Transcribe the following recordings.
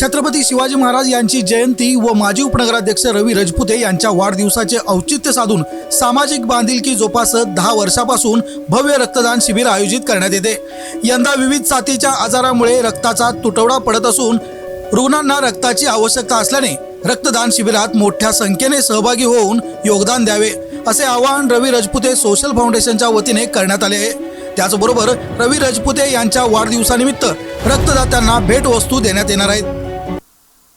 छत्रपती शिवाजी महाराज यांची जयंती व माजी उपनगराध्यक्ष रवी रजपुते यांच्या वाढदिवसाचे औचित्य साधून सामाजिक बांधिलकी जोपासत दहा वर्षापासून भव्य रक्तदान शिबिर आयोजित करण्यात येते. यंदा विविध साथीच्या आजारामुळे रक्ताचा तुटवडा पडत असून रुग्णांना रक्ताची आवश्यकता असल्याने रक्तदान शिबिरात मोठ्या संख्येने सहभागी होऊन योगदान द्यावे असे आवाहन रवी रजपुते सोशल फाउंडेशनच्या वतीने करण्यात आले आहे. त्याचबरोबर रवी रजपुते यांच्या वाढदिवसानिमित्त रक्तदात्यांना भेटवस्तू देण्यात येणार आहेत.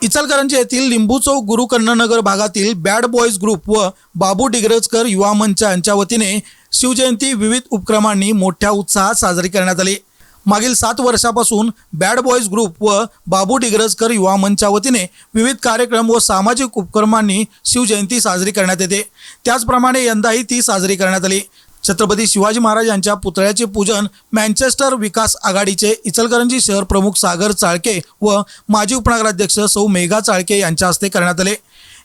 इचलकरंजी येथील लिंबू चौक गुरु कन्ननगर भागातील बॅड बॉईज ग्रुप व बाबू डिग्रजकर युवा मंच यांच्या वतीने शिवजयंती विविध उपक्रमांनी मोठ्या उत्साहात साजरी करण्यात आली. मागील सात वर्षापासून बॅड बॉईज ग्रुप व बाबू डिग्रजकर युवा मंचच्या वतीने विविध कार्यक्रम व सामाजिक उपक्रमांनी शिवजयंती साजरी करण्यात येते. त्याचप्रमाणे यंदाही ती साजरी करण्यात आली. छत्रपती शिवाजी महाराज यांच्या पुतळ्याचे पूजन मँचेस्टर विकास आघाडीचे इचलकरंजी शहर प्रमुख सागर चाळके व माजी उपनगराध्यक्ष सौ मेघा चाळके यांच्या हस्ते करण्यात आले.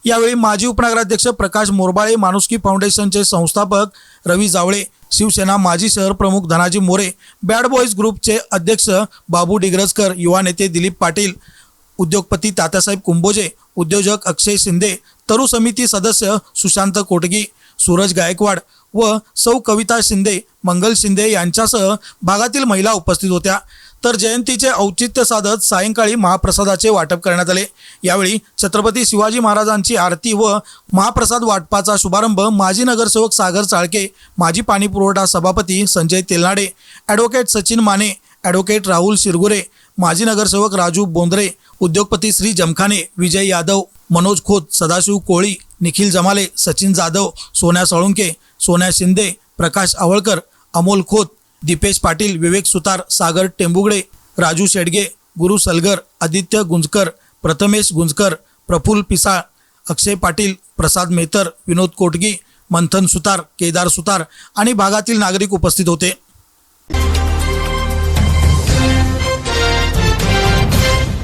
यावेळी माजी उपनगराध्यक्ष प्रकाश मोरबाळे माणुसकी फाउंडेशनचे संस्थापक रवी जावळे शिवसेना माजी शहर प्रमुख धनाजी मोरे बॅड बॉईज ग्रुपचे अध्यक्ष बाबू डिग्रजकर युवा नेते दिलीप पाटील उद्योगपती तात्यासाहेब कुंभोजे उद्योजक अक्षय शिंदे तरु समिती सदस्य सुशांत कोटगी सूरज गायकवाड व सौ कविता शिंदे मंगल शिंदे यांच्यासह भागातील महिला उपस्थित होत्या. तर जयंतीचे औचित्य साधत सायंकाळी महाप्रसादाचे वाटप करण्यात आले. यावेळी छत्रपती शिवाजी महाराजांची आरती व महाप्रसाद वाटपाचा शुभारंभ माजी नगरसेवक सागर चाळके माजी पाणीपुरवठा सभापती संजय तेलनाडे ॲडव्होकेट सचिन माने ॲडव्होकेट राहुल शिरगुरे माजी नगरसेवक राजू बोंद्रे उद्योगपती श्री जमखाने विजय यादव मनोज खोत सदाशिव कोळी निखिल जमाले सचिन जाधव सोन्या साळुंके सोन्या शिंदे प्रकाश आवळकर अमोल खोत दीपेश पाटील विवेक सुतार सागर टेंबुगडे राजू शेडगे गुरु सलगर आदित्य गुंजकर प्रथमेश गुंजकर प्रफुल पिसाळ अक्षय पाटील प्रसाद मेहतर विनोद कोटगी मंथन सुतार केदार सुतार आणि भागातील नागरिक उपस्थित होते.